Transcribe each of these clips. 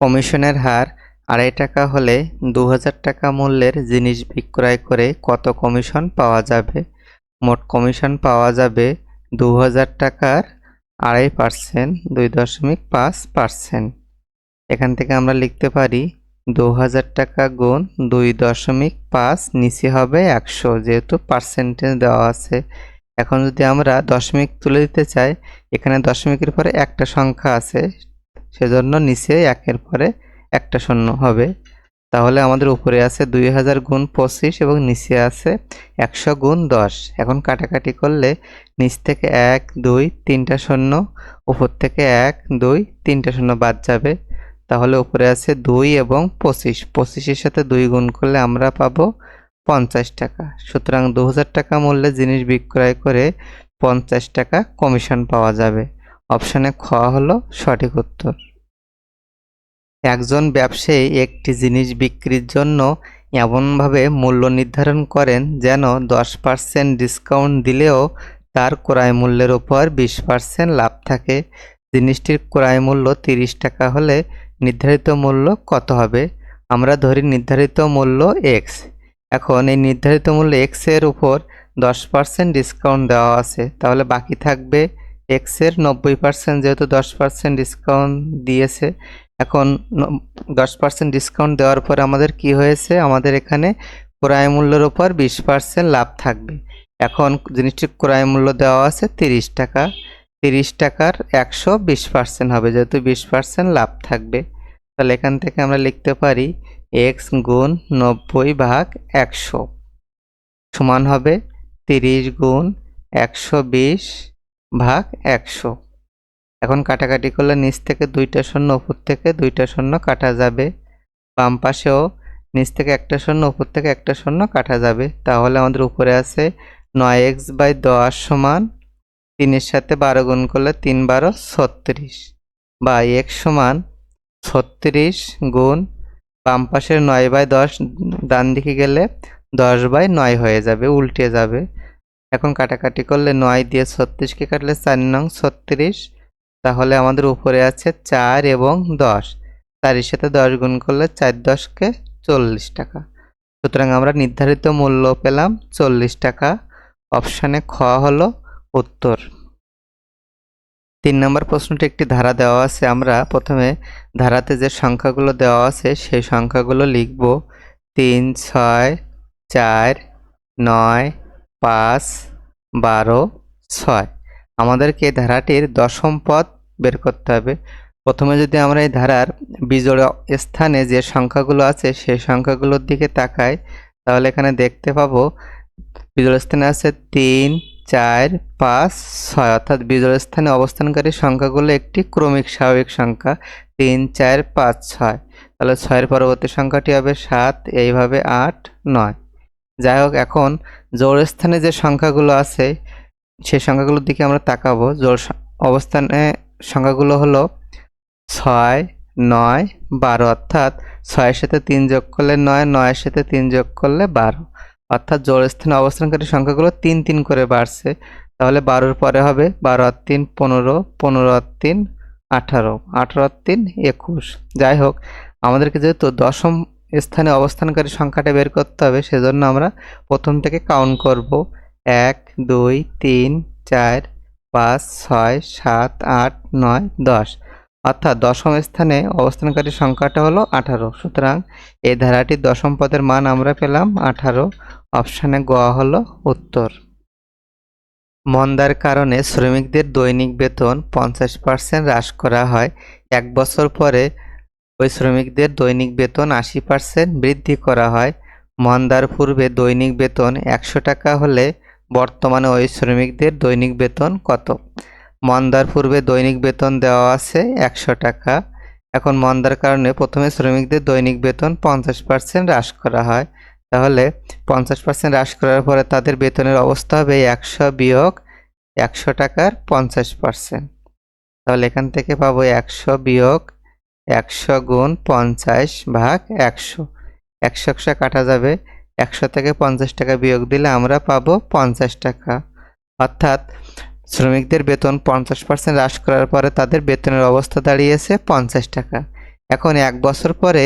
কমিশনের হার আড়াই টাকা হলে দু হাজার টাকা মূল্যের জিনিস বিক্রয় করে কত কমিশন পাওয়া যাবে? মোট কমিশন পাওয়া যাবে দু হাজার টাকার আড়াই পার্সেন্ট, দুই দশমিক পাঁচ পার্সেন্ট। এখান থেকে আমরা লিখতে পারি দু হাজার টাকা গুণ দুই দশমিক পাঁচ নিচে হবে একশো, যেহেতু পার্সেন্টেজ দেওয়া আছে। এখন যদি আমরা দশমিক তুলে দিতে চাই, এখানে দশমিকের পরে একটা সংখ্যা আছে সেজন্য নিচে একের পরে একটা শূন্য হবে। তাহলে আমাদের উপরে আছে দুই হাজার গুণ পঁচিশ এবং নিচে আছে একশো গুণ দশ। এখন কাটাকাটি করলে নিচ থেকে এক, দুই, তিনটা শূন্য, উপর থেকে এক, দুই, তিনটা শূন্য বাদ যাবে। তাহলে উপরে আছে দুই এবং পঁচিশ। পঁচিশের সাথে দুই গুণ করলে আমরা পাবো পঞ্চাশ টাকা। সুতরাং দু হাজার টাকা মূল্যে জিনিস বিক্রয় করে পঞ্চাশ টাকা কমিশন পাওয়া যাবে। অপশানে খ হলো সঠিক উত্তর। একজন ব্যবসায়ী একটি জিনিস বিক্রির জন্য এমনভাবে মূল্য নির্ধারণ করেন যেন দশ পার্সেন্ট ডিসকাউন্ট দিলেও তার ক্রয় মূল্যের ওপর বিশ পার্সেন্ট লাভ থাকে। জিনিসটির ক্রয় মূল্য তিরিশ টাকা হলে নির্ধারিত মূল্য কত হবে? আমরা ধরি নির্ধারিত মূল্য এক্স এখন এই নির্ধারিত মূল্য এক্সের উপর দশ পার্সেন্ট ডিসকাউন্ট দেওয়া আছে। তাহলে বাকি থাকবে এক্সের নব্বই পার্সেন্ট যেহেতু দশ পার্সেন্ট ডিসকাউন্ট দিয়েছে এখন দশ পার্সেন্ট ডিসকাউন্ট দেওয়ার পরে আমাদের কি হয়েছে? আমাদের এখানে ক্রয় মূল্যের ওপর বিশ পার্সেন্ট লাভ থাকবে। এখন জিনিসটির ক্রয় মূল্য দেওয়া আছে তিরিশ টাকা। তিরিশ টাকার একশো বিশ পার্সেন্ট হবে। যেহেতু বিশ পার্সেন্ট লাভ থাকবে, তাহলে এখান থেকে আমরা লিখতে পারি এক্স গুণ নব্বই ভাগ একশো। সমান হবে তিরিশ গুণ একশো বিশ ভাগ একশো। এখন কাটাকাটি করলে নিচ থেকে দুইটা শূন্য, উপর থেকে দুইটা শূন্য কাটা যাবে। বাম পাশেও নিচ থেকে একটা শূন্য, উপর থেকে একটা শূন্য কাটা যাবে। তাহলে আমাদের উপরে আছে নয় এক্স বাই দশ সমান তিনের সাথে বারো গুণ করলে তিন বারো ছত্রিশ। বা এক সমান ছত্রিশ গুণ বাম পাশের নয় বাই দশ ডান দিকে গেলে দশ বাই নয় হয়ে যাবে, উল্টে যাবে। এখন কাটাকাটি করলে নয় দিয়ে ছত্রিশকে কাটলে চার নং ছত্রিশ। তাহলে আমাদের উপরে আছে চার এবং দশ। চারের সাথে দশ গুণ করলে চার দশকে চল্লিশ টাকা। সুতরাং আমরা নির্ধারিত মূল্য পেলাম চল্লিশ টাকা। অপশানে খ হলো উত্তর। তিন নম্বর প্রশ্নটি একটি ধারা দেওয়া আছে। আমরা প্রথমে ধারাতে যে সংখ্যাগুলো দেওয়া আছে, সেই সংখ্যাগুলো লিখব। তিন, ছয়, চার, নয়, পাঁচ, বারো, ছয়। আমাদেরকে ধারাটির দশম পদ বের করতে হবে। প্রথমে যদি আমরা এই ধারার বিজোড় স্থানে যে সংখ্যাগুলো আছে, সেই সংখ্যাগুলোর দিকে তাকাই, তাহলে এখানে দেখতে পাবো বিজোড় স্থানে আছে তিন, চার, পাঁচ, ছয়। অর্থাৎ বিজোড় স্থানে অবস্থানকারী সংখ্যাগুলো একটি ক্রমিক স্বাভাবিক সংখ্যা। তিন, চার, পাঁচ, ছয়। তাহলে ছয়ের পরবর্তী সংখ্যাটি হবে সাত, এইভাবে আট, নয়। যাই হোক, এখন জোড় স্থানে যে সংখ্যাগুলো আছে, সেই সংখ্যাগুলোর দিকে আমরা তাকাবো। স- অবস্থানে সংখ্যাগুলো হলো ছয়, নয়, বারো, অর্থাৎ ছয়ের সাথে তিন যোগ করলে নয়, নয়ের সাথে তিন যোগ করলে বারো। অর্থাৎ জোড় স্থানে অবস্থানকারী সংখ্যাগুলো তিন তিন করে বাড়ছে। তাহলে বারোর পরে হবে বারো আর তিন পনেরো পনেরো আর তিন আঠারো আঠারো আর তিন একুশ। যাই হোক, আমাদেরকে যেহেতু দশম স্থানে অবস্থানকারী সংখ্যাটা বের করতে হবে, সেজন্য আমরা প্রথম থেকে কাউন্ট করব। এক, দুই, তিন, চার পাঁচ, ছয়, সাত, আট, নয়, দশ। অর্থাৎ দশম স্থানে অবস্থানকারী সংখ্যাটা হলো আঠারো। সুতরাং এই ধারাটির দশম পদের মান আমরা পেলাম আঠারো। অপশানে গোয়া হলো উত্তর। মন্দার কারণে শ্রমিকদের দৈনিক বেতন পঞ্চাশ পার্সেন্ট হ্রাস করা হয়। এক বছর পরে ওই শ্রমিকদের দৈনিক বেতন আশি পার্সেন্ট বৃদ্ধি করা হয়। মন্দার পূর্বে দৈনিক বেতন একশো টাকা হলে বর্তমানে ওই শ্রমিকদের দৈনিক বেতন কত? মন্দার পূর্বে দৈনিক বেতন দেওয়া আছে একশো টাকা। এখন মন্দার কারণে প্রথমে শ্রমিকদের দৈনিক বেতন পঞ্চাশ পার্সেন্ট হ্রাস করা হয়। তাহলে পঞ্চাশ পার্সেন্ট হ্রাস করার পরে তাদের বেতনের অবস্থা হবে একশো বিয়োগ একশো টাকার পঞ্চাশ পার্সেন্ট তাহলে এখান থেকে পাবো একশো বিয়োগ একশো গুণ পঞ্চাশ ভাগ একশো। একশো একশো কাটা যাবে একশো থেকে পঞ্চাশ টাকা বিয়োগ দিলে আমরা পাবো পঞ্চাশ টাকা। অর্থাৎ শ্রমিকদের বেতন পঞ্চাশ পার্সেন্ট হ্রাস করার পরে তাদের বেতনের অবস্থা দাঁড়িয়েছে পঞ্চাশ টাকা। এখন এক বছর পরে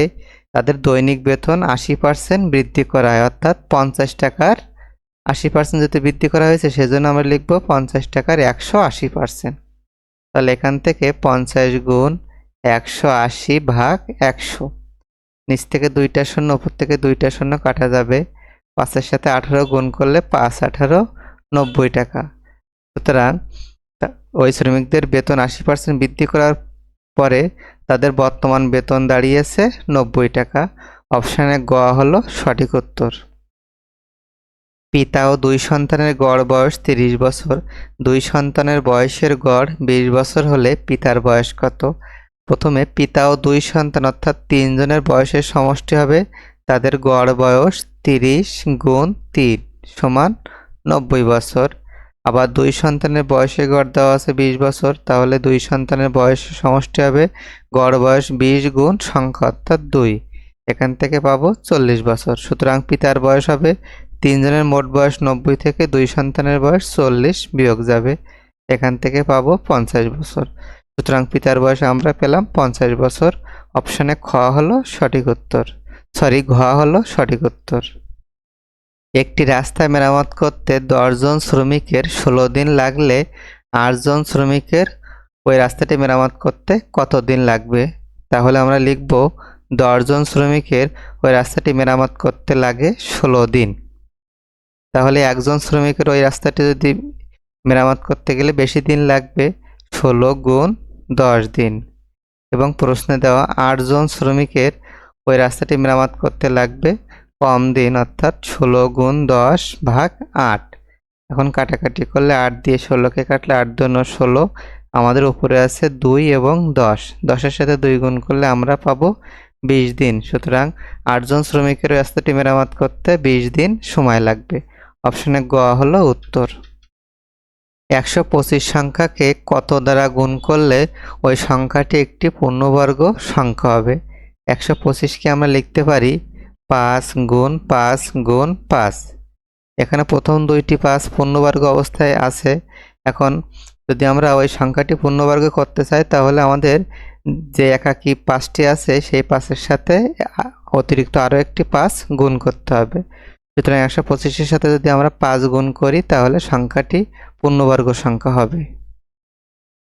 তাদের দৈনিক বেতন আশি পার্সেন্ট বৃদ্ধি করা হয় অর্থাৎ পঞ্চাশ টাকার আশি পার্সেন্ট যদি বৃদ্ধি করা হয়েছে, সেজন্য আমরা লিখব পঞ্চাশ টাকার একশো আশি পার্সেন্ট তাহলে এখান থেকে পঞ্চাশ গুণ একশো আশি ভাগ একশো। নিচ থেকে দুইটা শূন্য, উপর থেকে দুইটা শূন্য কাটা যাবে। পাঁচের সাথে আঠারো গুণ করলে পাঁচ, আঠারো, নব্বই টাকা। সুতরাং ওই শ্রমিকদের বেতন আশি পার্সেন্ট বৃদ্ধি করার পরে তাদের বর্তমান বেতন দাঁড়িয়েছে নব্বই টাকা। অপশানে গ হলো সঠিক উত্তর। পিতা ও দুই সন্তানের গড় বয়স তিরিশ বছর। দুই সন্তানের বয়সের গড় বিশ বছর হলে পিতার বয়স কত? প্রথমে পিতা ও দুই সন্তান, অর্থাৎ তিনজনের বয়সের সমষ্টি হবে। তাদের গড় বয়স তিরিশ গুণ তিন সমান নব্বই বছর। আবার দুই সন্তানের বয়সের গড় দেওয়া আছে বিশ বছর, তাহলে দুই সন্তানের বয়স সমষ্টি হবে গড় বয়স বিশ গুণ সংখ্যা, অর্থাৎ দুই। এখান থেকে পাবো চল্লিশ বছর। সুতরাং পিতার বয়স হবে তিনজনের মোট বয়স নব্বই থেকে দুই সন্তানের বয়স চল্লিশ বিয়োগ যাবে। এখান থেকে পাবো পঞ্চাশ বছর। সুতরাং পিতার বয়স আমরা পেলাম পঞ্চাশ বছর। অপশানে খ হলো সঠিক উত্তর। সরি ঘ হলো সঠিক উত্তর। একটি রাস্তা মেরামত করতে দশজন শ্রমিকের ষোলো দিন লাগলে আটজন শ্রমিকের ওই রাস্তাটি মেরামত করতে কত দিন লাগবে? তাহলে আমরা লিখব দশজন শ্রমিকের ওই রাস্তাটি মেরামত করতে লাগে ষোলো দিন। তাহলে একজন শ্রমিকের ওই রাস্তাটি যদি মেরামত করতে গেলে বেশি দিন লাগবে? ষোলো গুণ দশ দিন। এবং প্রশ্নে দেওয়া আটজন শ্রমিকের ওই রাস্তাটি মেরামত করতে লাগবে। কম দিন অর্থাৎ ষোলো গুণ দশ ভাগ আট। এখন কাটাকাটি করলে আট দিয়ে ষোলোকে কাটলে আট দুন ষোলো। আমাদের উপরে আছে দুই এবং দশ। দশের সাথে দুই গুণ করলে আমরা পাবো বিশ দিন। সুতরাং আটজন শ্রমিকের রাস্তাটি মেরামত করতে বিশ দিন সময় লাগবে। অপশনে গ হলো উত্তর। একশো পঁচিশ সংখ্যাকে কত দ্বারা গুণ করলে ওই সংখ্যাটি একটি পূর্ণবর্গ সংখ্যা হবে? একশো পঁচিশকে আমরা লিখতে পারি পাঁচ গুণ পাঁচ গুণ পাঁচ। এখানে প্রথম দুইটি পাঁচ পূর্ণবর্গ অবস্থায় আছে। এখন যদি আমরা ওই সংখ্যাটি পূর্ণবর্গ করতে চাই, তাহলে আমাদের যে একাকি পাঁচটি আছে, সেই পাঁচের সাথে অতিরিক্ত আরও একটি পাঁচ গুণ করতে হবে। সুতরাং একশো পঁচিশের সাথে যদি আমরা পাঁচ গুণ করি, তাহলে সংখ্যাটি পূর্ণবর্গ সংখ্যা হবে।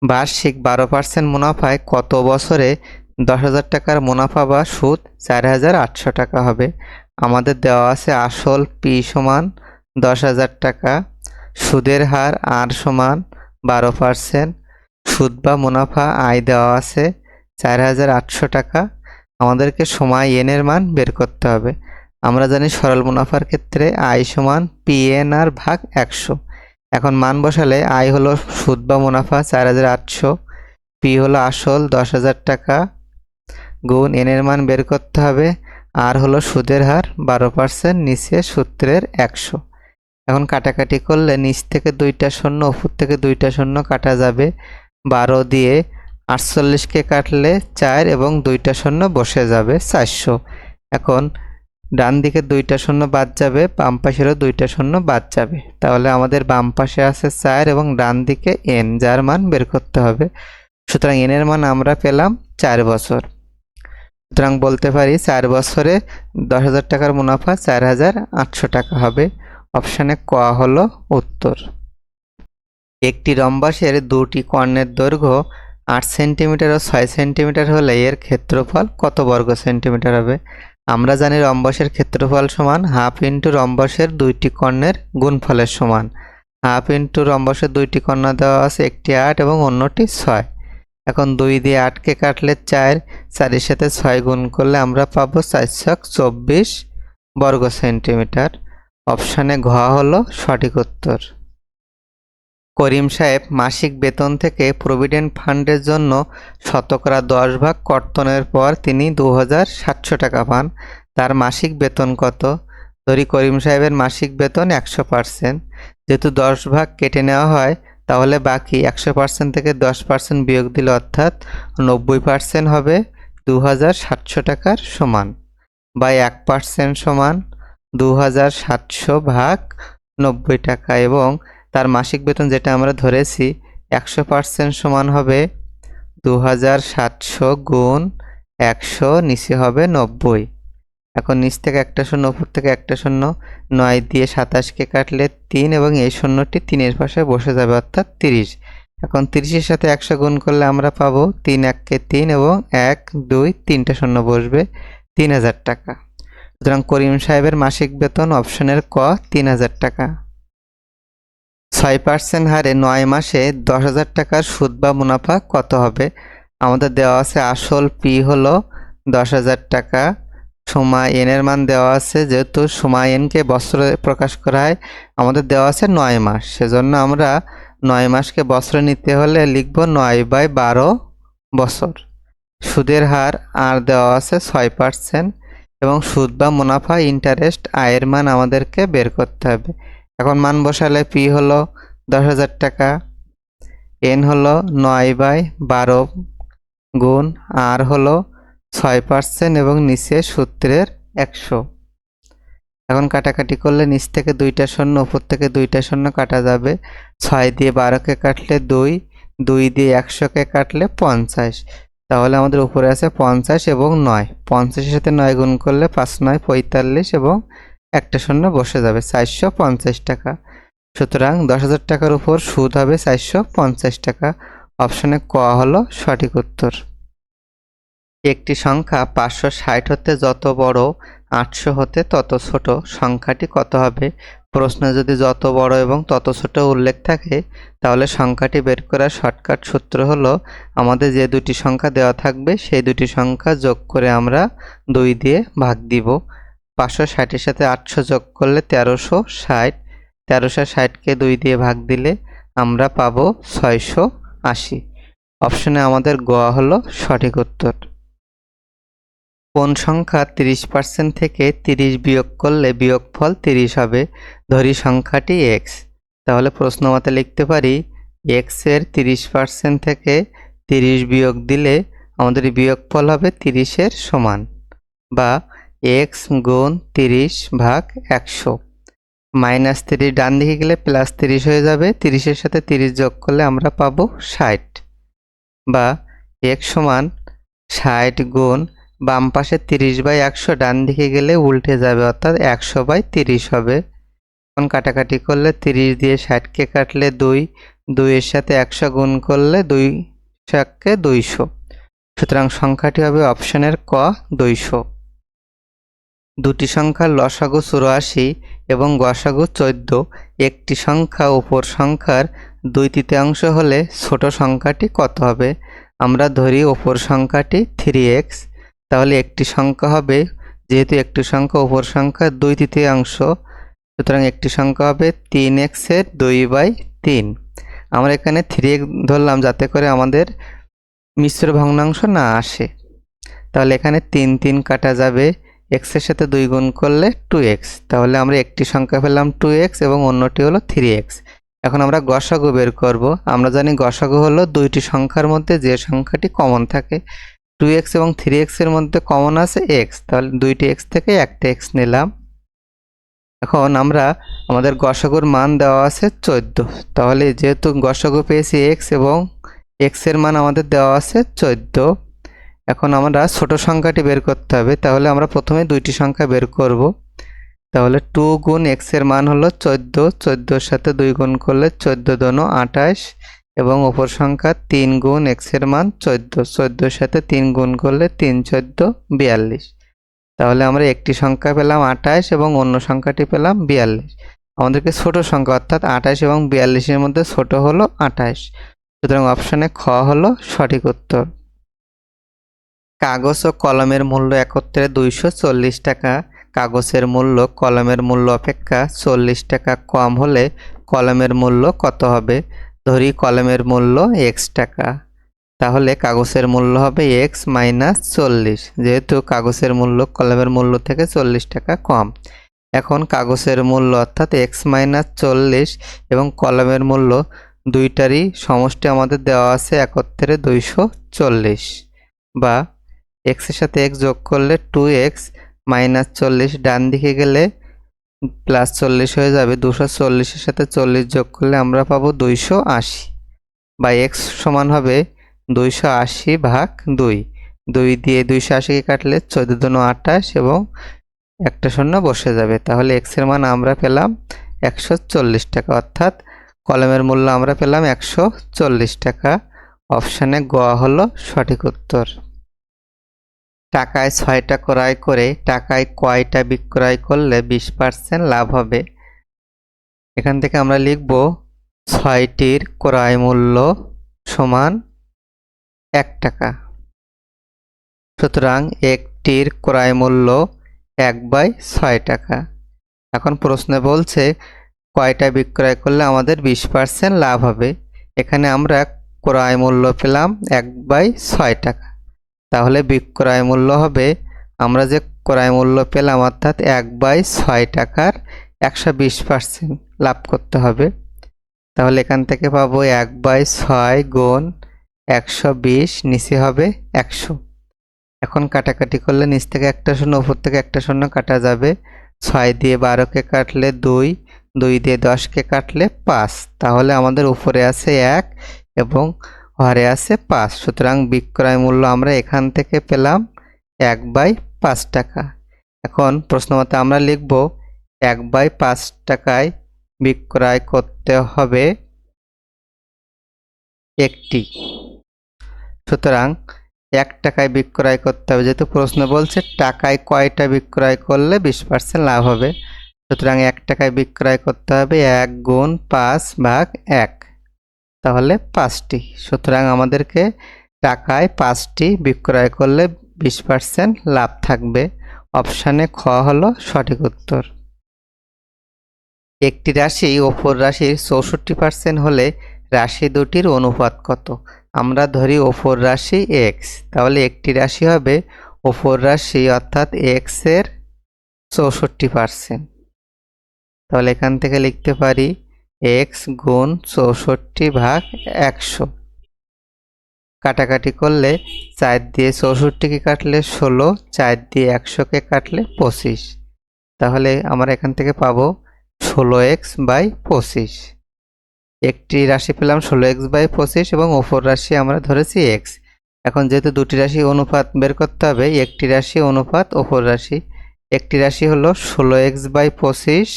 বার্ষিক বারো পার্সেন্ট মুনাফায় কত বছরে দশ হাজার টাকার মুনাফা বা সুদ চার হাজার আটশো টাকা হবে? আমাদের দেওয়া আছে আসল পি সমান দশ হাজার টাকা, সুদের হার আর সমান বারো পার্সেন্ট, সুদ বা মুনাফা আয় দেওয়া আছে চার হাজার আটশো টাকা। আমাদেরকে সময় এনের মান বের করতে হবে। আমরা জানি সরল মুনাফার ক্ষেত্রে আয় সমান পি এন আর ভাগ একশো। এখন মান বসালে আয় হলো সুদ বা মুনাফা চার হাজার আটশো পি হলো আসল দশ হাজার টাকা, গুণ এনের মান বের করতে হবে আর হলো সুদের হার বারো পার্সেন্ট, নিচে সূত্রের একশো। এখন কাটাকাটি করলে নিচ থেকে দুইটা শূন্য, উপর থেকে দুইটা শূন্য কাটা যাবে। বারো দিয়ে আটচল্লিশকে কাটলে চার এবং দুইটা শূন্য বসে যাবে চারশো। এখন ডান দিকে দুইটা শূন্য বাদ যাবে, বাম পাশেরও দুইটা শূন্য বাদ যাবে। তাহলে আমাদের বাম পাশে আছে চার এবং ডান দিকে এন, যার মান বের করতে হবে। সুতরাং এনের মান আমরা পেলাম চার বছর। সুতরাং বলতে পারি চার বছরে দশ হাজার টাকার মুনাফা চার হাজার আটশো টাকা হবে। অপশানে ক হলো উত্তর। একটি রম্বাসের দুটি কর্ণের দৈর্ঘ্য আট সেন্টিমিটার ও ছয় সেন্টিমিটার হলে এর ক্ষেত্রফল কত বর্গ সেন্টিমিটার হবে? আমরা জানি রম্বসের ক্ষেত্রফল সমান হাফ ইন্টু রম্বসের দুইটি কর্ণের গুণফলের সমান। হাফ ইন্টু রম্বসের দুইটি কর্ণ দেওয়া আছে একটি আট এবং অন্যটি ছয়। এখন দুই দিয়ে আটকে কাটলে চার, চারের সাথে ছয় গুণ করলে আমরা পাবো চারশো চব্বিশ বর্গ সেন্টিমিটার। অপশানে ঘ হলো সঠিক উত্তর। করিম সাহেব মাসিক বেতন থেকে প্রভিডেন্ট ফান্ডের জন্য শতকরা দশ ভাগ কর্তনের পর তিনি দু সাতশো টাকা পান। তার মাসিক বেতন কত? ধরি করিম সাহেবের মাসিক বেতন একশো পার্সেন্ট। যেহেতু দশ ভাগ কেটে নেওয়া হয়, তাহলে বাকি একশো পার্সেন্ট থেকে দশ পার্সেন্ট বিয়োগ দিলে অর্থাৎ নব্বই পার্সেন্ট হবে দু হাজার সাতশো টাকার সমান বা এক পার্সেন্ট সমান দু হাজার সাতশো ভাগ নব্বই টাকা এবং তার মাসিক বেতন যেটা আমরা ধরেছি, একশো পার্সেন্ট সমান হবে দু হাজার সাতশো গুণ একশো, নিচে হবে নব্বই। এখন নিচ থেকে একটা শূন্য, উপর থেকে একটা শূন্য, নয় দিয়ে সাতাশকে কাটলে তিন এবং এই শূন্যটি তিনের পাশে বসে যাবে, অর্থাৎ তিরিশ। এখন তিরিশের সাথে একশো গুণ করলে আমরা পাবো তিন এককে তিন এবং এক, দুই, তিনটা শূন্য বসবে তিন হাজার টাকা। সুতরাং করিম সাহেবের মাসিক বেতন অপশনের ক, তিন হাজার টাকা। ছয় পার্সেন্ট হারে নয় মাসে দশ হাজার টাকার সুদ বা মুনাফা কত হবে? আমাদের দেওয়া আছে আসল পি হলো দশ হাজার টাকা। সময় এনের মান দেওয়া আছে, যেহেতু সময় এনকে বছরে প্রকাশ করা হয়, আমাদের দেওয়া আছে নয় মাস। সেজন্য আমরা নয় মাসকে বস্ত্র নিতে হলে লিখব নয় বাই বারো বছর। সুদের হার আর দেওয়া আছে ছয় পার্সেন্ট এবং সুদ বা মুনাফা ইন্টারেস্ট আয়ের মান আমাদেরকে বের করতে হবে। এখন মান বসালে পি হলো দশ হাজার টাকা, এন হলো নয় বাই বারো গুণ আর হলো ছয় পার্সেন্ট এবং নিচে সূত্রের একশো। এখন কাটাকাটি করলে নিচ থেকে দুইটা শূন্য, উপর থেকে দুইটা শূন্য কাটা যাবে। ছয় দিয়ে বারোকে কাটলে দুই দুই দিয়ে একশোকে কাটলে পঞ্চাশ। তাহলে আমাদের উপরে আছে পঞ্চাশ এবং নয়। পঞ্চাশের সাথে নয় গুণ করলে পাঁচ, নয়, পঁয়তাল্লিশ এবং একটা শূন্য বসে যাবে চারশো পঞ্চাশ টাকা। সুতরাং দশ হাজার টাকার উপর সুদ হবে চারশো পঞ্চাশ টাকা। অপশনে ক হলো সঠিক উত্তর। একটি সংখ্যা পাঁচশো ষাট হতে যত বড়, আটশো হতে তত ছোট। সংখ্যাটি কত হবে? প্রশ্নে, যদি যত বড় এবং তত ছোট উল্লেখ থাকে, তাহলে সংখ্যাটি বের করার শর্টকাট সূত্র হলো, আমাদের যে দুটি সংখ্যা দেওয়া থাকবে, সেই দুটি সংখ্যা যোগ করে আমরা দুই দিয়ে ভাগ দিব। পাঁচশো ষাটের সাথে আটশো যোগ করলে তেরোশো ষাট। তেরোশো ষাটকে দুই দিয়ে ভাগ দিলে আমরা পাবো ছয়শো আশি। অপশনে আমাদের গোয়া হলো সঠিক উত্তর। কোন সংখ্যা তিরিশ পার্সেন্ট থেকে তিরিশ বিয়োগ করলে বিয়োগফল তিরিশ হবে? ধরি সংখ্যাটি এক্স তাহলে প্রশ্ন মতে লিখতে পারি এক্সের তিরিশ পার্সেন্ট থেকে তিরিশ বিয়োগ দিলে আমাদের বিয়োগফল হবে তিরিশের সমান। বা এক্স গুণ তিরিশ ভাগ একশো। মাইনাস তিরিশ ডান দিকে গেলে প্লাস তিরিশ হয়ে যাবে। তিরিশের সাথে তিরিশ যোগ করলে আমরা পাবো ষাট। বা এক্স সমান ষাট গুণ বাম পাশে তিরিশ বাই একশো ডান দিকে গেলে উল্টে যাবে, অর্থাৎ একশো বাই তিরিশ হবে। এখন কাটাকাটি করলে তিরিশ দিয়ে ষাটকে কাটলে দুই, দুইয়ের সাথে একশো গুণ করলে দুই ষাটকে দুইশো। সুতরাং সংখ্যাটি হবে অপশনের ক, দুইশো। দুটি সংখ্যার লসাগু চুরাশি এবং গসাগু চোদ্দ। একটি সংখ্যা উপর সংখ্যার দুই তৃতীয়াংশ হলে ছোট সংখ্যাটি কত হবে? আমরা ধরি ওপর সংখ্যাটি থ্রি এক্স তাহলে একটি সংখ্যা হবে, যেহেতু একটি সংখ্যা উপর সংখ্যার দুই তৃতীয়াংশ, সুতরাং একটি সংখ্যা হবে তিন এক্সের দুই বাই তিন। আমরা এখানে থ্রি এক্স ধরলাম যাতে করে আমাদের মিশ্র ভগ্নাংশ না আসে। তাহলে এখানে তিন তিন কাটা যাবে। এক্সের সাথে দুই গুণ করলে টু এক্স তাহলে আমরা একটি সংখ্যা পেলাম টু এক্স এবং অন্যটি হলো থ্রি এক্স এখন আমরা গসাগু বের করব। আমরা জানি গসাগু হলো দুইটি সংখ্যার মধ্যে যে সংখ্যাটি কমন থাকে। টু এক্স এবং থ্রি এক্সের মধ্যে কমন আছে এক্স তাহলে দুইটি এক্স থেকে একটা এক্স নিলাম। এখন আমরা আমাদের গসাগুর মান দেওয়া আছে চোদ্দ। তাহলে যেহেতু গসাগু পেয়েছি এক্স এবং এক্সের মান আমাদের দেওয়া আছে চোদ্দ। এখন আমরা ছোট সংখ্যাটি বের করতে হবে। তাহলে আমরা প্রথমে দুইটি সংখ্যা বের করব। তাহলে টু গুণ এক্সের মান হলো চোদ্দ। চোদ্দোর সাথে দুই গুণ করলে চোদ্দ দোনো আঠাশ। এবং অপর সংখ্যা তিন গুণ এক্সের মান চোদ্দ। চোদ্দোর সাথে তিন গুণ করলে তিন চোদ্দ, বিয়াল্লিশ। তাহলে আমরা একটি সংখ্যা পেলাম আঠাশ এবং অন্য সংখ্যাটি পেলাম বিয়াল্লিশ। আমাদেরকে ছোট সংখ্যা অর্থাৎ আঠাশ এবং বিয়াল্লিশের মধ্যে ছোট হলো আঠাশ। সুতরাং অপশানে খ হলো সঠিক উত্তর। কাগজ ও কলমের মূল্য একত্রে দুইশো চল্লিশ টাকা। কাগজের মূল্য কলমের মূল্য অপেক্ষা চল্লিশ টাকা কম হলে কলমের মূল্য কত হবে? ধরি কলমের মূল্য এক্স টাকা। তাহলে কাগজের মূল্য হবে এক্স মাইনাস চল্লিশ। যেহেতু কাগজের মূল্য কলমের মূল্য থেকে চল্লিশ টাকা কম। এখন কাগজের মূল্য অর্থাৎ এক্স মাইনাস চল্লিশ এবং কলমের মূল্য দুইটারই সমষ্টি আমাদের দেওয়া আছে একত্রে দুইশো চল্লিশ বা এক্সের সাথে এক্স যোগ করলে টু এক্স মাইনাস চল্লিশ ডান দিকে গেলে প্লাস চল্লিশ হয়ে যাবে। দুশো চল্লিশের সাথে চল্লিশ যোগ করলে আমরা পাবো দুইশো আশি। বা এক্স সমান হবে দুইশো আশি ভাগ দুই। দুই দিয়ে দুইশো আশিকে কাটলে চোদ্দ দুনো আঠাশ এবং একটা শূন্য বসে যাবে। তাহলে এক্সের মান আমরা পেলাম একশো চল্লিশ টাকা। অর্থাৎ কলমের মূল্য আমরা পেলাম একশো চল্লিশ টাকা। অপশানে গোয়া হলো সঠিক উত্তর। টাকায় ছয়টা ক্রয় করে, টাকায় কয়টা বিক্রয় করলে বিশ পার্সেন্ট লাভ হবে? এখান থেকে আমরা লিখব ছয়টির ক্রয় মূল্য সমান এক টাকা। সুতরাং একটির ক্রয় মূল্য এক বাই ছয় টাকা। এখন প্রশ্নে বলছে, কয়টা বিক্রয় করলে আমাদের বিশ পার্সেন্ট লাভ হবে? এখানে আমরা ক্রয় মূল্য পেলাম এক বাই ছয় টাকা। তাহলে বিক্রয় মূল্য হবে, আমরা যে ক্রয় মূল্য পেলাম অর্থাৎ এক বাই ছয় টাকার একশো বিশ পার্সেন্ট লাভ করতে হবে। তাহলে এখান থেকে পাবো এক বাই ছয় গুণ একশো বিশ, নিচে হবে একশো। এখন কাটাকাটি করলে নিচ থেকে একটা শূন্য, উপর থেকে একটা শূন্য কাটা যাবে ছয় দিয়ে বারোকে কাটলে দুই দুই দিয়ে দশকে কাটলে পাঁচ। তাহলে আমাদের উপরে আছে এক এবং ঘরে আছে পাঁচ। সুতরাং বিক্রয় মূল্য আমরা এখান থেকে পেলাম এক বাই পাঁচ টাকা। এখন প্রশ্নমতে আমরা লিখব এক বাই পাঁচ টাকায় বিক্রয় করতে হবে একটি। সুতরাং এক টাকায় বিক্রয় করতে হবে, যেহেতু প্রশ্ন বলছে টাকায় কয়টা বিক্রয় করলে বিশ পার্সেন্ট লাভ হবে? সুতরাং এক টাকায় বিক্রয় করতে হবে এক গুণ পাঁচ ভাগ এক। তাহলে পাঁচটি। সুতরাং আমাদেরকে টাকায় পাঁচটি বিক্রয় করলে বিশ পার্সেন্ট লাভ থাকবে। অপশানে খ হলো সঠিক উত্তর। একটি রাশি অপর রাশির চৌষট্টি পার্সেন্ট হলে রাশি দুটির অনুপাত কত? আমরা ধরি অপর রাশি এক্স তাহলে একটি রাশি হবে অপর রাশি অর্থাৎ এক্সের চৌষট্টি পার্সেন্ট তাহলে এখান থেকে লিখতে পারি এক্স গুণ চৌষট্টি ভাগ একশো। কাটাকাটি করলে চার দিয়ে চৌষট্টিকে কাটলে ষোলো, চার দিয়ে একশোকে কাটলে পঁচিশ। তাহলে আমরা এখান থেকে পাবো ষোলো এক্স বাই পঁচিশ। একটি রাশি পেলাম ষোলো এক্স বাই পঁচিশ এবং অপর রাশি আমরা ধরেছি এক্স। এখন যেহেতু দুটি রাশি অনুপাত বের করতে হবে, একটি রাশি অনুপাত অপর রাশি। একটি রাশি হলো ষোলো এক্স বাই পঁচিশ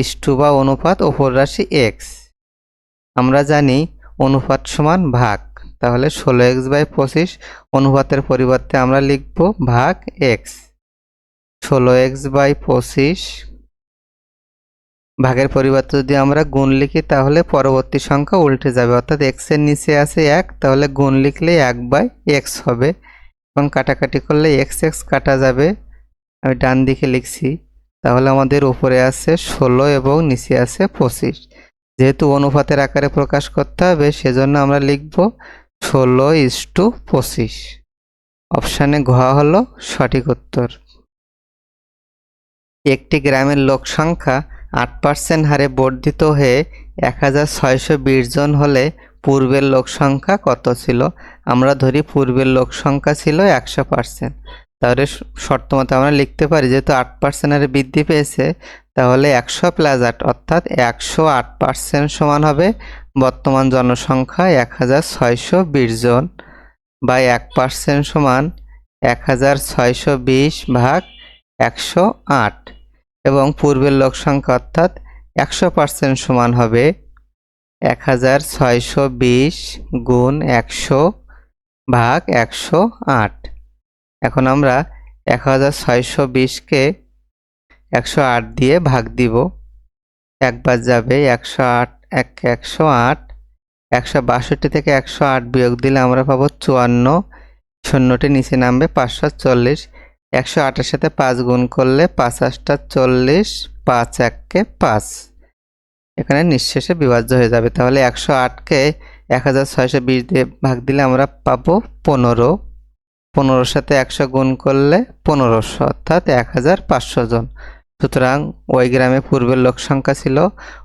ইস্টু বা অনুপাত অপর রাশি এক্স আমরা জানি অনুপাত সমান ভাগ। তাহলে ষোলো এক্স বাই পঁচিশ, অনুপাতের পরিবর্তে আমরা লিখব ভাগ এক্স ষোলো এক্স বাই পঁচিশ, ভাগের পরিবর্তে যদি আমরা গুণ লিখি তাহলে পরবর্তী সংখ্যা উল্টে যাবে। অর্থাৎ এক্সের নিচে আছে এক, তাহলে গুণ লিখলে এক বাই এক্স হবে। এবং কাটাকাটি করলে এক্স এক্স কাটা যাবে। আমি ডান দিকে লিখছি। তাহলে আমাদের উপরে আছে ষোলো এবং নিচে আছে পঁচিশ। যেহেতু অনুপাতের আকারে প্রকাশ করতে হবে, সেজন্য আমরা লিখব ষোলো ইস টু পঁচিশ। অপশানে ঘ হলো সঠিক উত্তর। একটি গ্রামের লোক সংখ্যা আট পার্সেন্ট হারে বর্ধিত হয়ে এক হাজার ছয়শো বিশ জন হলে পূর্বের লোক সংখ্যা কত ছিল? আমরা ধরি পূর্বের লোক সংখ্যা ছিল একশো পার্সেন্ট তাহলে শর্ত মতো আমরা লিখতে পারি, যেহেতু আট পার্সেন্টের বৃদ্ধি পেয়েছে, তাহলে একশো প্লাস আট অর্থাৎ একশো আট পার্সেন্ট সমান হবে বর্তমান জনসংখ্যা এক হাজার ছয়শো বিশ জন বা এক পার্সেন্ট সমান এক হাজার ছয়শো বিশ ভাগ একশো আট এবং পূর্বের লোক সংখ্যা অর্থাৎ একশো পার্সেন্ট সমান হবে এক হাজার ছয়শো বিশ গুণ একশো ভাগ একশো আট। এখন আমরা এক হাজার ছয়শো বিশকে একশো আট দিয়ে ভাগ দিব। একবার যাবে একশো আট, এক একশো আট। একশো বাষট্টি থেকে একশো আট বিয়োগ দিলে আমরা পাবো চুয়ান্ন। শূন্যটি নিচে নামবে পাঁচশো চল্লিশ। একশো আটের সাথে পাঁচ গুণ করলে পাঁচ আটটা চল্লিশ, পাঁচ এককে পাঁচ। এখানে নিঃশেষে বিভাজ্য হয়ে যাবে। তাহলে একশো আটকে এক হাজার ছয়শো বিশ দিয়ে ভাগ দিলে আমরা পাবো পনেরো। পনেরোর সাথে একশো গুণ করলে পনেরোশো, অর্থাৎ এক হাজার পাঁচশো জন। সুতরাং ওই গ্রামে পূর্বের লোক সংখ্যা ছিল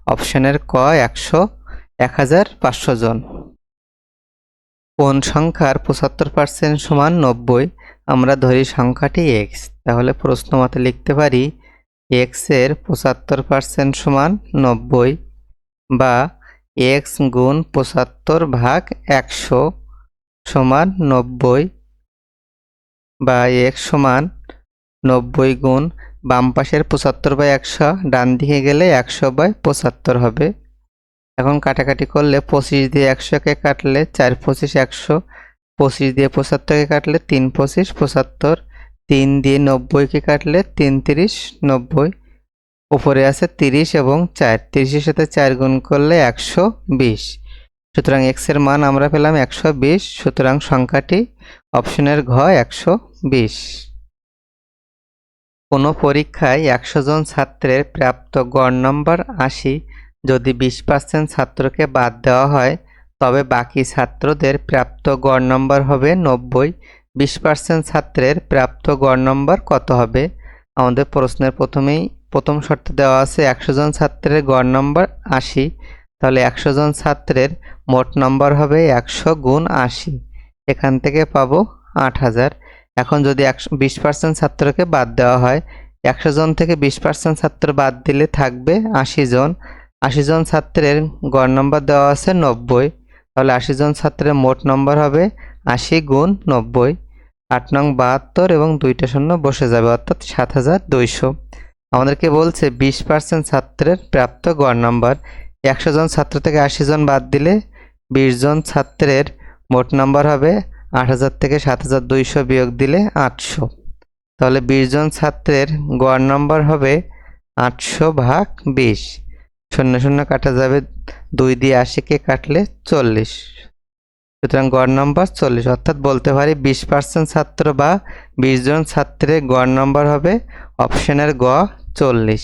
অপশনের ক একশো এক হাজার পাঁচশো জন। কোন সংখ্যার পঁচাত্তর পার্সেন্ট সমান নব্বই? আমরা ধরি সংখ্যাটি এক্স তাহলে প্রশ্ন মতে লিখতে পারি এক্সের পঁচাত্তর পার্সেন্ট সমান নব্বই বা এক্স গুণ পঁচাত্তর ভাগ একশো সমান নব্বই বা এক্স সমান নব্বই গুণ বাম পাশের পঁচাত্তর বাই একশো, ডান দিকে গেলে একশো বাই পঁচাত্তর হবে। এখন কাটাকাটি করলে পঁচিশ দিয়ে একশোকে কাটলে চার পঁচিশ একশো, পঁচিশ দিয়ে পঁচাত্তরকে কাটলে তিন পঁচিশ পঁচাত্তর, তিন দিয়ে নব্বইকে কাটলে তিন তিরিশ নব্বই, উপরে আছে তিরিশ এবং চার, তিরিশের সাথে চার গুণ করলে একশো বিশ। সুতরাং এক্সের মান আমরা পেলাম একশো বিশ, সুতরাং সংখ্যাটি অপশনের ঘ একশো বিশ। কোনো পরীক্ষায় একশো জন ছাত্রের প্রাপ্ত গড় নম্বর আশি যদি বিশ পার্সেন্ট ছাত্রকে বাদ দেওয়া হয়, তবে বাকি ছাত্রদের প্রাপ্ত গড় নম্বর হবে নব্বই। বিশ পার্সেন্ট ছাত্রের প্রাপ্ত গড় নম্বর কত হবে? আমাদের প্রশ্নের প্রথমেই প্রথম শর্তে দেওয়া আছে একশো জন ছাত্রের গড় নম্বর আশি। তাহলে একশো জন ছাত্রের মোট নম্বর হবে একশো গুণ আশি। এখান থেকে পাবো আট হাজার। এখন যদি একশো, বিশ পার্সেন্ট ছাত্রকে বাদ দেওয়া হয়, একশো জন থেকে বিশ পার্সেন্ট ছাত্র বাদ দিলে থাকবে আশি জন। আশি জন ছাত্রের গড় নম্বর দেওয়া আছে নব্বই। তাহলে আশি জন ছাত্রের মোট নম্বর হবে আশি গুণ নব্বই। আট নং বাহাত্তর এবং দুইটা শূন্য বসে যাবে, অর্থাৎ সাত হাজার দুইশো। আমাদেরকে বলছে বিশ পার্সেন্ট ছাত্রের প্রাপ্ত গড় নম্বর একশো জন ছাত্র থেকে আশি জন বাদ দিলে বিশ জন ছাত্রের মোট নম্বর হবে আট হাজার থেকে সাত হাজার দুইশো বিয়োগ দিলে আটশো। তাহলে বিশ জন ছাত্রের গড় নম্বর হবে আটশো ভাগ বিশ। শূন্য শূন্য কাটা যাবে দুই দিয়ে আশিকে কাটলে চল্লিশ। সুতরাং গড় নম্বর চল্লিশ। অর্থাৎ বলতে পারি বিশ পার্সেন্ট ছাত্র বা বিশ জন ছাত্রের গড় নম্বর হবে অপশনের গ চল্লিশ।